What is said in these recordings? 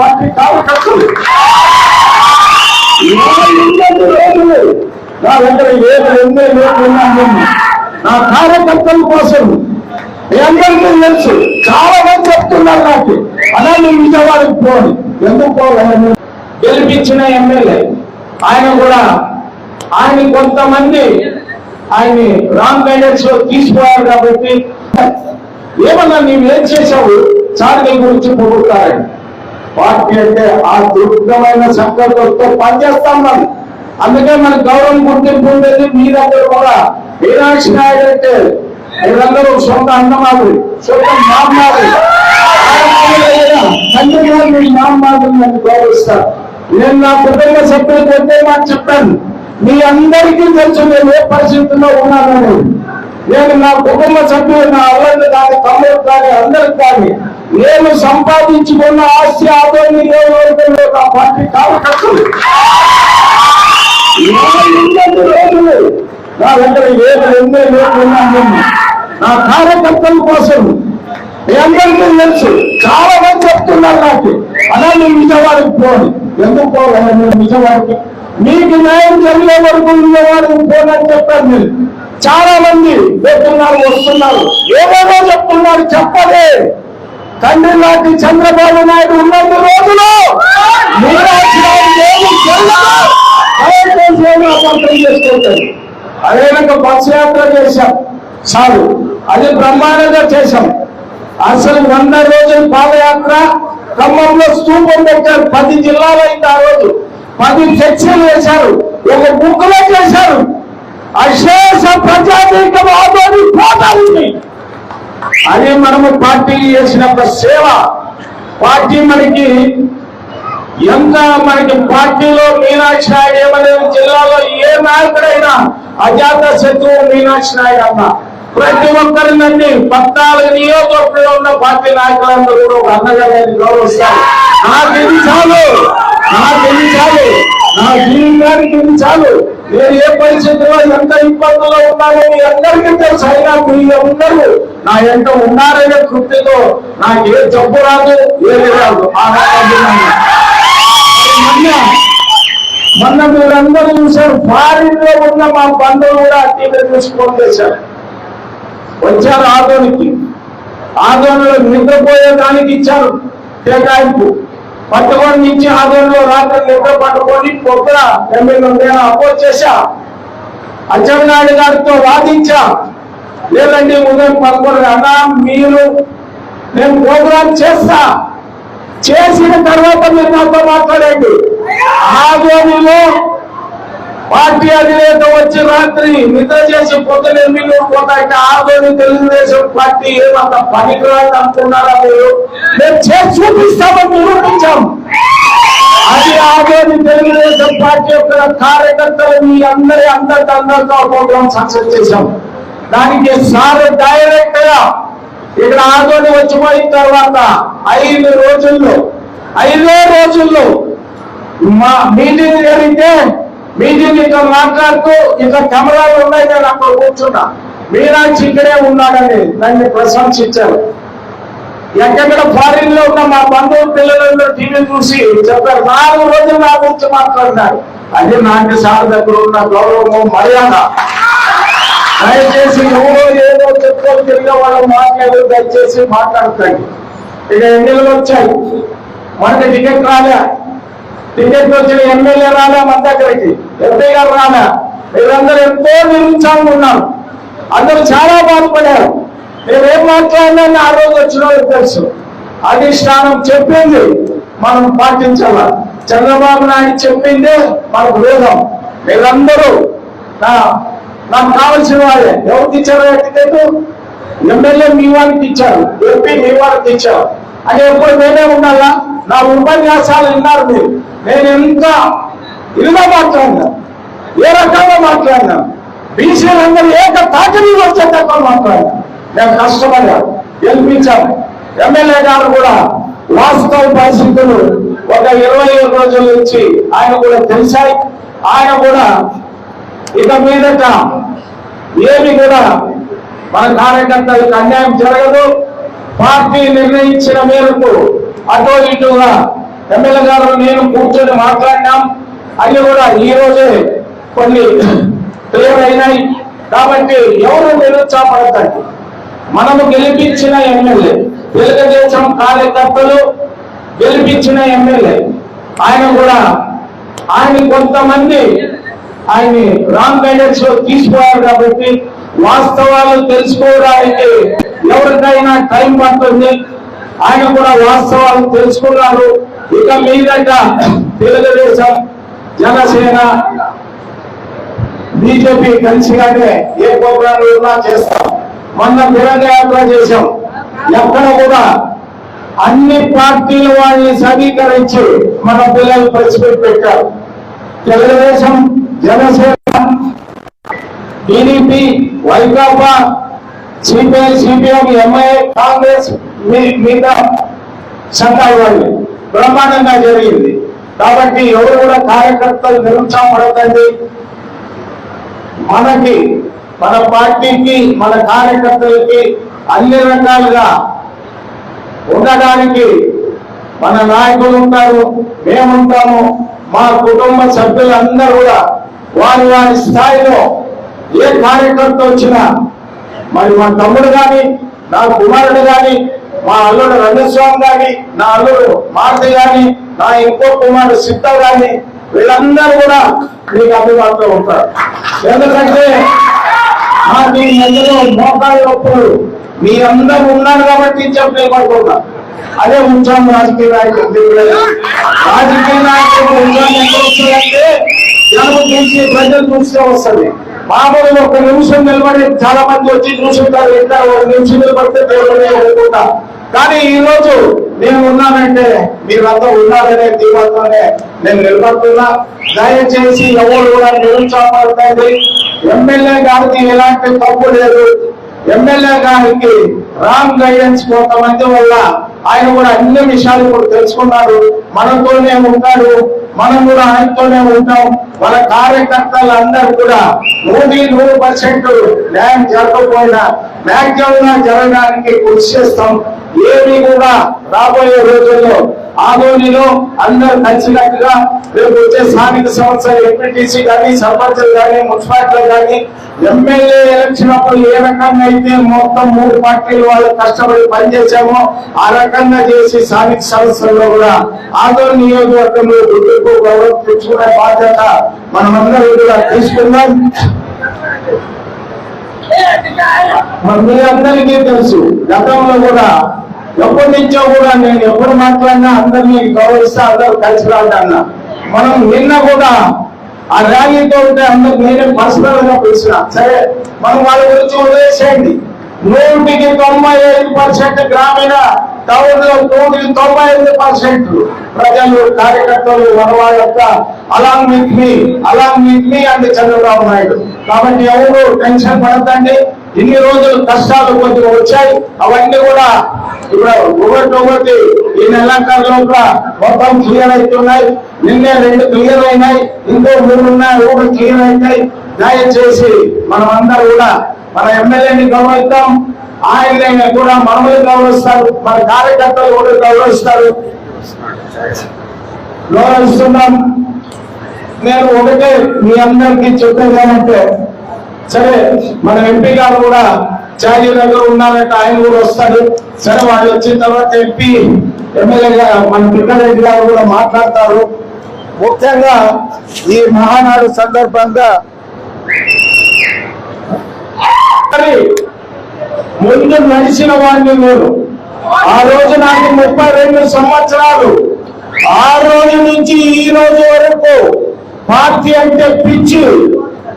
Party కార్యకర్తలు నా రోజులు నా దగ్గర ఏడు ఎన్నో లోట్లు నా కార్యకర్తల కోసం మీ అందరికీ తెలుసు చాలా మంది చెప్తున్నారు నాకు. అలా నేను విజయవాడకి పోని. ఎందుకు పోవాలి? గెలిపించిన ఎమ్మెల్యే. ఆయన కూడా ఆయన కొంతమంది ఆయన్ని రాంగ్ గైడెన్స్లో తీసిపోయారు కాబట్టి. ఏమన్నా నీవేం చేశావు? చాలా గురించి పొగుడుతారని. పార్టీ అంటే ఆ దుర్గమైన సంకల్పంతో పనిచేస్తాం మనం అందుకే మన గౌరవం గుర్తింపు ఉండేది మీరందరూ కూడా. మీనాక్షి నాయుడు అంటే మీరందరూ సొంత అన్నమాది సొంత మామమాది తండ్రి గారు మీ మామమాదిని నన్ను గౌరవిస్తారు. నేను నా కుటుంబ సభ్యులకు ఒకే మాట చెప్పాను. మీ అందరికీ తెలుసు నేను ఏ పరిస్థితుల్లో ఉన్నానని నేను నా కుటుంబ సభ్యులు నా అల్లరికి కానీ తమ్ముడు కానీ అందరికి కానీ నేను సంపాదించుకున్న ఆస్తి ఆదాయం నియోజకవర్గంలో నా పార్టీ కార్యకర్తలు రోజులు నా దగ్గర ఏడు ఎన్నో లోట్లు నా కార్యకర్తల కోసం మీ అందరికీ తెలుసు చాలా మంది చెప్తున్నారు నాకు అలా నేను విజయవాడకి పోని. ఎందుకు పోవాలి? నేను విజయవాడకి మీకు న్యాయం జరిగే వరకు విజయవాడకి పోనని చెప్పాను నేను చాలా మంది పోతున్నారు వస్తున్నారు. ఏమేమో చెప్తున్నారు చెప్పలే. తండ్రి లాంటి చంద్రబాబు నాయుడు ఉన్నన్ని రోజులు మీనాక్షి నాయుడు ఏమీ చేయలేదు. అదే విధంగా బస్సు యాత్ర చేశాం. చాలు. అది బ్రహ్మాండంగా చేశాం. అసలు వంద రోజుల పాదయాత్ర ఖమ్మంలో స్థూపం పెట్టారు. పది జిల్లాలు అయింది ఆ రోజు. పది చర్చలు వేశారు. ఒక బుక్కులో చేశారు. అశేష ప్రజానీకం ఆదోని పోతారు. అది మనము పార్టీ చేసిన సేవ. పార్టీ మనకి ఎంత మనకి పార్టీలో మీనాక్షి నాయుడు ఏమనేది జిల్లాలో ఏ నాయకుడైనా అజాత శత్రువు మీనాక్షి నాయుడు అన్న. ప్రతి ఒక్కరినండి పద్నాలుగు నియోజకవర్గంలో ఉన్న పార్టీ నాయకులందరూ కూడా ఒక అన్నగా నేను గౌరవిస్తారు. నాకు ఇది చాలు. నాకు ఇది చాలు. నా జీవితానికి ఇది చాలు. నేను ఏ పరిస్థితిలో ఎంత ఇబ్బందుల్లో ఉన్నానో మీ అందరికీ తెలుసు. అయినా మీరు ఉన్నారు? నా ఎంట ఉన్నారనే కృప్తితో నాకు ఏ జబ్బు రాదు ఏది రాదు. మొన్న మీరందరూ చూశారు ఫారిన్లో ఉన్న మా బంధువులు కూడా టీవీ తీసుకొని ఫోన్ చేశారు. వచ్చారు ఆదోనికి. ఆదోనిలో నిద్రపోయే దానికి ఇచ్చారు కేటాయింపు. పట్టుకొని నుంచి ఆదోనిలో రాత్రి నిద్ర పట్టుకొని పొద్దున ఎమ్మెల్యే నేను అపోజ్ చేశా. అచ్చెన్నాయుడు గారితో వాదించా. లేదండి ఉదయం పదకొండు అన్నా మీరు నేను ప్రోగ్రామ్ చేస్తా. చేసిన తర్వాత మీరు నాతో మాట్లాడండి. ఆదోనిలో పార్టీ అధినేత వచ్చి రాత్రి నిద్ర చేసి పొద్దున ఎనిమిది పోతాయి ఆదోని తెలుగుదేశం పార్టీ ఏమంత పనికిరాదు అనుకున్నారా మీరు? మేము చేసి చూపిస్తామని నిరూపించాం. అది ఆదోని తెలుగుదేశం పార్టీ యొక్క కార్యకర్తలు మీ అందరి అందరి అందరితో ప్రోగ్రామ్ సక్సెస్ చేశాం. దానికి సార్ డైరెక్ట్గా ఇక్కడ ఆదోని వచ్చిపోయిన తర్వాత ఐదు రోజుల్లో ఐదో రోజుల్లో మా మీటింగ్ జరిగితే మీటింగ్ ఇక్కడ మాట్లాడుతూ ఇక్కడ కెమెరాలు ఉన్నాయి నేను అక్కడ కూర్చున్నా. మీనాక్షి ఇక్కడే ఉన్నాడని నన్ను ప్రశంసించారు. ఎక్కడెక్కడ ఫారిన్లో ఉన్న మా బంధువులు పిల్లలందరూ టీవీ చూసి చెప్పారు నాలుగు రోజులు నా గురించి మాట్లాడినారు. అది నాకు సార్ దగ్గర ఉన్న గౌరవము మర్యాద. దయచేసి ఎవరో ఏదో చెప్పుకొని తిరిగే వాళ్ళు మాట్లాడు దయచేసి మాట్లాడతాయి ఇక ఎన్నికలు వచ్చాయి. మనకి టికెట్ రాలే. టికెట్ వచ్చిన ఎమ్మెల్యే రాలే మన దగ్గరికి ఎంపీ గారు రాలే మీరందరూ ఎంతో నిరుత్సాహంగా ఉన్నారు. అందరూ చాలా బాధపడారు నేనేం మాట్లాడినా ఆ రోజు వచ్చిన తెలుసు. అధిష్టానం చెప్పింది మనం పాటించాల? చంద్రబాబు నాయుడు చెప్పిందే మనకు వేదం మీరందరూ నా నాకు కావలసిన వాళ్ళే. ఎవరికి ఇచ్చారు ఆ టికెట్? ఎమ్మెల్యే మీ వారికి ఇచ్చారు. ఎంపీ మీ వారికి ఇచ్చారు. అని ఎప్పుడు నేనే ఉండాలా నా ఉపన్యాసాలు విన్నారు మీరు. నేను ఎంత ఇదిగా మాట్లాడినా ఏ రకంగా మాట్లాడినా బీసీలందరూ ఏక తాకిడి వచ్చే తక్కువ మాట్లాడినా నేను కష్టపడ్డా గెలిపించాను. ఎమ్మెల్యే గారు కూడా వాస్తవ పరిస్థితులు ఒక ఇరవై ఏడు రోజుల నుంచి ఆయన కూడా తెలిసాయి. ఆయన కూడా ఇక మీదట ఏమి కూడా మన కార్యకర్తలకు అన్యాయం జరగదు. పార్టీ నిర్ణయించిన మేరకు అటో ఇటుగా ఎమ్మెల్యే గారు నేను కూర్చొని మాట్లాడినాం. అవి కూడా ఈ రోజే కొన్ని క్లియర్ అయినాయి. కాబట్టి ఎవరు నిరుత్సాహపడతారు మనము గెలిపించిన ఎమ్మెల్యే తెలుగుదేశం కార్యకర్తలు గెలిపించిన ఎమ్మెల్యే. ఆయన కూడా ఆయన కొంతమంది ఆయన్ని రాంగ్ గైడెన్స్లో తీసుకోవాలి కాబట్టి వాస్తవాలు తెలుసుకోవడానికి ఎవరికైనా టైం పడుతుంది ఆయన కూడా వాస్తవాలు తెలుసుకున్నారు. ఇక మీదట తెలుగుదేశం జనసేన బీజేపీ కలిసిగానే ఏ ప్రోగ్రాం ఉన్నా చేస్తాం. మొన్న తిరంగ యాత్ర చేశాం. ఎక్కడ కూడా అన్ని పార్టీల వాళ్ళని సమీకరించి మన పిల్లలు పరిస్థితి పెట్టారు. Telugudesam Janasena TDP Vaikapa CPI CPM MI Congress మిగతా సంఘాల వాళ్ళు బ్రహ్మాండంగా జరిగింది. కాబట్టి ఎవరు కూడా కార్యకర్తలు నిరుత్సాహపడకండి. మనకి మన పార్టీకి మన కార్యకర్తలకి అన్ని రకాలుగా ఉండడానికి మన నాయకులు ఉంటారు మేముంటాము. మా కుటుంబ సభ్యులందరూ కూడా వారి వారి స్థాయిలో ఏ కార్యకర్త వచ్చినా మరి మా తమ్ముడు కానీ నా కుమారుడు కానీ మా అల్లుడు రంగస్వామి కానీ నా అల్లుడు మారుతి గాని నా ఇంకో కుమారుడు సిద్ధ కానీ వీళ్ళందరూ కూడా మీకు అందుబాటులో ఉంటారు. ఎందుకంటే నాకు మీ మధ్యలో మోకాలు నొప్పులు. మీరందరూ ఉన్నారు కాబట్టి చెప్పలేమనుకున్నా అదే ఉంచాం రాజకీయ నాయకులు రాజకీయ నాయకులు ఉంచాం ఎక్కడ వస్తుందంటే జనం చూసి ప్రజలు చూస్తే వస్తుంది. మామూలు ఒక నిమిషం నిలబడి చాలా మంది వచ్చి చూసుకుంటారు ఇంకా ఒక నిమిషం నిలబడితే దేవుడే అనుకుంటా. కానీ ఈ రోజు నేను ఉన్నానంటే మీరంతా ఉన్నారనే దీపంతోనే నేను నిలబడుతున్నా. దయచేసి ఎవరు కూడా నిరుత్సాహపడతాయి ఎమ్మెల్యే గారికి ఎలాంటి తప్పు లేదు. ఎమ్మెల్యే గారికి రాంగ్ గైడెన్స్ కొంతమంది వల్ల ఆయన కూడా అన్ని విషయాలు ఇప్పుడు తెలుసుకున్నాడు. మనతోనే ఉంటాడు? మనం కూడా ఆయనతోనే ఉంటాం. మన కార్యకర్తలు అందరూ కూడా నూటి నూరు పర్సెంట్ న్యాయం జరగకపోయినా మ్యాక్సిమం జరగడానికి కృషి చేస్తాం. ఏది కూడా రాబోయే రోజుల్లో ఆదోనిలో అందరు నచ్చినట్టుగా రేపు వచ్చే స్థానిక సంస్థల ఎంపీటీసీ కానీ సర్పంచులు కానీ మున్సిపాలిటీలు కానీ ఎమ్మెల్యే ఎలక్షన్ అప్పుడు ఏ రకంగా అయితే మొత్తం మూడు పార్టీలు వాళ్ళు కష్టపడి పనిచేసామో ఆ రకంగా చేసి స్థానిక సంస్థల్లో కూడా ఆదోని నియోజకవర్గంలో గుర్తింపు గౌరవం తెచ్చుకునే బాధ్యత మనమందరం కూడా తీసుకుందాం. మరి మీ అందరికీ తెలుసు గతంలో కూడా ఎప్పటి నుంచో కూడా నేను ఎప్పుడు మాట్లాడినా అందరినీ గౌరవిస్తా అందరూ కలిసి రాదన్నా మనం నిన్న కూడా ఆ ర్యాలీతో ఉంటే అందరు నేనే పర్సనల్గా పిలిచిన. సరే మనం వాళ్ళ గురించి వదిలేసేయండి. నూటికి తొంభై ఐదు పర్సెంట్ గ్రామీణ టౌన్లో నూటికి తొంభై ఐదు పర్సెంట్ ప్రజలు కార్యకర్తలు మన యొక్క along with me along with me అంటే చంద్రబాబు నాయుడు. కాబట్టి ఎవరు టెన్షన్ పడద్దండి. ఇన్ని రోజులు కష్టాలు కొద్దిగా వచ్చాయి. అవన్నీ కూడా ఇప్పుడు ఒకటి ఒకటి ఈ నెలాఖరులో కూడా మొత్తం క్లియర్ అవుతున్నాయి. నిన్నే రెండు క్లియర్ అయినాయి. ఇంకో మూడు ఉన్నాయి ఒకటి క్లియర్ అవుతాయి. దయచేసి మనం అందరూ కూడా మన ఎమ్మెల్యేని గౌరవిస్తాం ఆయన కూడా మనల్ని గౌరవిస్తారు. మన కార్యకర్తలు కూడా గౌరవిస్తారు. గౌరవిస్తున్నాం. నేను ఒకటే మీ అందరికీ చెప్పేది ఏమంటే సరే మన ఎంపీ గారు కూడా చాజీ దగ్గర ఉన్నారంటే ఆయన కూడా వస్తాడు. సరే వాళ్ళు వచ్చిన తర్వాత ఎంపీ ఎమ్మెల్యే మన పిక్కరెడ్డి గారు కూడా మాట్లాడతారు. ముఖ్యంగా ఈ మహానాడు సందర్భంగా ముందు నడిచిన వాడిని నేను ఆ రోజు నాకు ముప్పై రెండు సంవత్సరాలు. ఆ రోజు నుంచి ఈ రోజు వరకు పార్టీ అంటే పిచ్చి.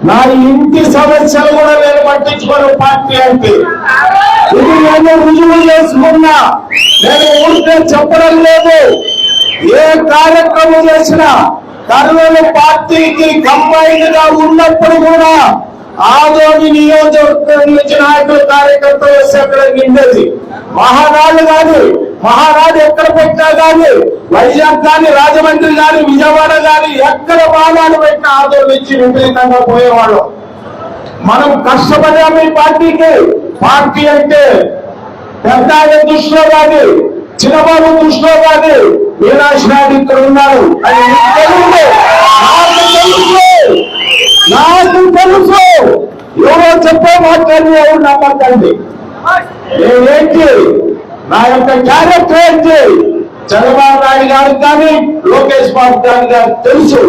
నా ఇంటి సమస్యలు కూడా నేను పట్టించుకోను పార్టీ అంటే. ఇది నేను రుజువు చేసుకున్నా. నేను ఊరికే చెప్పడం లేదు. ఏ కార్యక్రమం చేసినా కర్నూలు పార్టీకి కంబైన్గా ఉన్నప్పుడు కూడా ఆదోని నియోజకవర్గం నుంచి నాయకులు కార్యకర్తలు వస్తే అక్కడ నిండేది. మహానాడు కాదు. మహారాజు ఎక్కడ పెట్టినా కానీ వైజాగ్ కానీ రాజమండ్రి కానీ విజయవాడ కానీ ఎక్కడ బాణాలు పెట్టినా ఆదోని నుంచి విపరీతంగా పోయేవాళ్ళం. మనం కష్టపడాము ఈ పార్టీకి. పార్టీ అంటే పెద్ద దృష్టిలో కానీ చిన్నబాబు దృష్టిలో కానీ మీనాక్షి నాయుడు ఇక్కడ ఉన్నారు. నాకు తెలుసు. ఎవరో చెప్పే మాట్లాడి ఎవరు నమ్మకండి. నేనేంటి? నా యొక్క క్యారెక్టర్ ఏంటి చంద్రబాబు నాయుడు గారికి కానీ లోకేష్ బాబు గారి గారికి తెలుసు.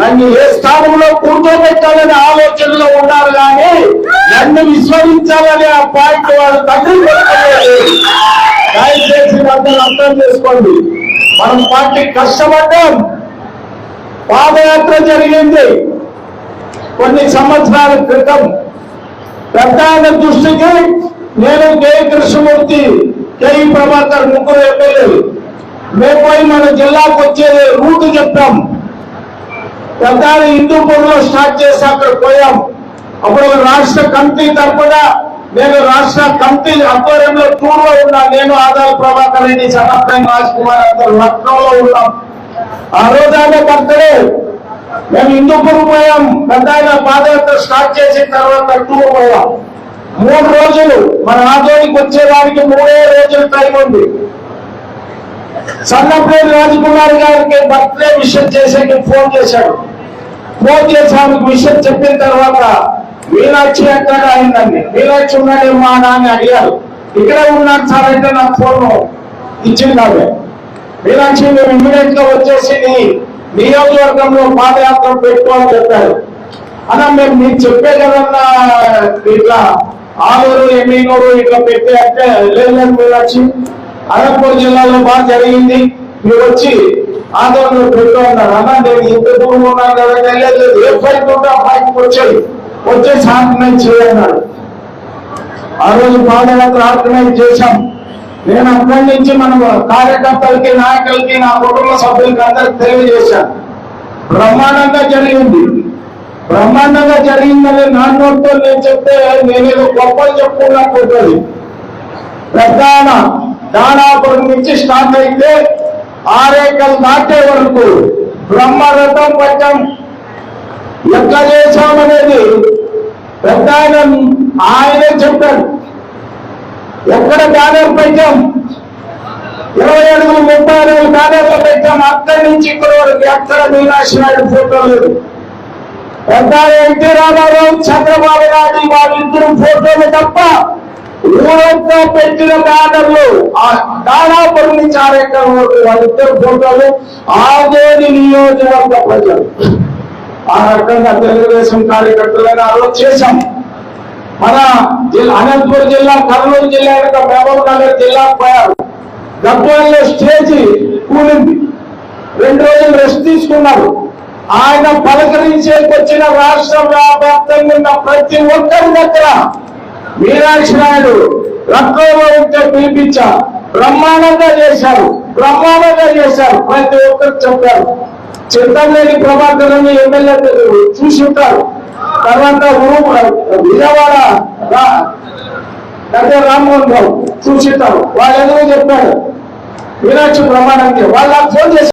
నన్ను ఏ స్థానంలో కూర్చోబెట్టాలనే ఆలోచనలో ఉన్నారు కానీ నన్ను విశ్వసించాలనే ఆ పాయింట్ వాడు తండ్రి దయచేసి అందరూ అర్థం చేసుకోండి. మనం పార్టీ కష్టపడ్డాం. పాదయాత్ర జరిగింది. కొన్ని సంవత్సరాల క్రితం. పెద్ద దృష్టికి నేను కే. కృష్ణమూర్తి కేఈ ప్రభాకర్ ముగ్గురు ఎమ్మెల్యేలు మేము పోయి మన జిల్లాకు వచ్చేది రూట్ చెప్పాం. ప్రధాన హిందూపూర్లో స్టార్ట్ చేసి అక్కడ పోయాం. అప్పుడు రాష్ట్ర కమిటీ తరఫున నేను రాష్ట్ర కమిటీ ఆధ్వర్యంలో టూర్లో ఉన్నా. నేను ఆదాయ ప్రభాకర్ రెడ్డి సనత్నాయన్ రాజ్ కుమార్ అందరు లక్నోలో ఉన్నాం. ఆ రోజు ఆమె బర్త్డే. మేము హిందూపూర్ పోయాం. పెద్ద పాదయాత్ర స్టార్ట్ చేసిన తర్వాత టూర్ పోయాం. మూడు రోజులు మన ఆదోనికి వచ్చేదానికి మూడే రోజులు టైం ఉంది. సన్నపేరు రాజకుమారి గారికి బర్త్డే విషయం చేసేకి ఫోన్ చేశాడు. ఫోన్ చేసి ఆమెకు విషయం చెప్పిన తర్వాత మీనాక్షి ఎక్కడ అయిందండి. మీనాక్షి ఉన్నాడేమో అని అని అడిగారు. ఇక్కడే ఉన్నాను సార్ అంటే నాకు ఫోన్ ఇచ్చింది ఆమె మీనాక్షి మేము ఇమ్మీడియట్గా వచ్చేసి నియోజకవర్గంలో పాదయాత్ర పెట్టుకోవాలని చెప్పారు. అన్న మేము మీరు చెప్పే కదన్నా ఇట్లా ఆలూరు ఎమ్మినూరు ఇట్లా పెట్టే అంటే లేదు లేదు మీనాక్షి అనంతపురం జిల్లాలో బాగా జరిగింది. మీరు వచ్చి ఆందోళన పెట్టు అన్నారు అన్న నేను ఇంత దూరం ఉన్నాను కదా లేదు ఏ ఫైట్ ఉంటే ఆ ఫైట్ వచ్చాయి. వచ్చే ఆర్గనైజ్ చేయన్నాడు ఆ రోజు పాదయాత్ర ఆర్గనైజ్ చేశాం. నేను అక్కడి నుంచి మనం కార్యకర్తలకి నాయకులకి నా కుటుంబ సభ్యులకి అందరికి తెలియజేశాను. బ్రహ్మాండంగా జరిగింది. బ్రహ్మాండంగా జరిగిందని నా నోటితో నేను చెప్తే నేనేదో గొప్పలు చెప్పుకున్నట్టు ప్రధాన దానాపురం నుంచి స్టార్ట్ అయితే ఆరేకల్ దాటే వరకు బ్రహ్మరథం పట్టం ఎక్క చేశామనేది పెద్ద ఆయన ఆయనే చెప్పాడు. ఎక్కడ బ్యానర్ పెట్టాం? ఇరవై అడుగులు ముప్పై అడుగులు బ్యానర్లు పెట్టాం. అక్కడి నుంచి ఇక్కడ వరకు ఎక్కడ మీనాక్షి నాయుడు ఫోటో లేదు పెద్ద ఎన్టీ రామారావు చంద్రబాబు నాయుడు వాళ్ళిద్దరు ఫోటోలు తప్ప ఊరంతా పెట్టిన బ్యానర్లు ఆ దానాపురం నుంచి ఆరెక్కల వాళ్ళిద్దరు ఫోటోలు ఆదోని నియోజకవర్గ ప్రజలు. ఆ రకంగా తెలుగుదేశం కార్యకర్తలను ఆ రోజు చేశాం. మన అనంతపురం జిల్లా కర్నూలు జిల్లా యొక్క మహబూబ్ నగర్ జిల్లాకు పోయారు. గబ్బోల్లో స్టేజి కూలింది. రెండు రోజులు రెస్ట్ తీసుకున్నారు. ఆయన పలకరించేకి వచ్చిన రాష్ట్ర వ్యాప్తంగా ఉన్న ప్రతి ఒక్కరి దగ్గర మీనాక్షి నాయుడు రక్తంలో ఉంటే పిలిపించా బ్రహ్మాండంగా చేశారు. బ్రహ్మాండంగా చేశారు. ప్రతి ఒక్కరు చెప్పారు. చింతలేని ప్రభాకర్ అని ఎమ్మెల్యే చూసి ఉంటారు. తర్వాత విజయవాడ రా- రామ్మోహన్ రావు చూసి ఉంటారు. వాళ్ళు ఎందుకు చెప్పాడు మీనాక్షి బ్రహ్మాండంగా. వాళ్ళు ఫోన్ చేశారు.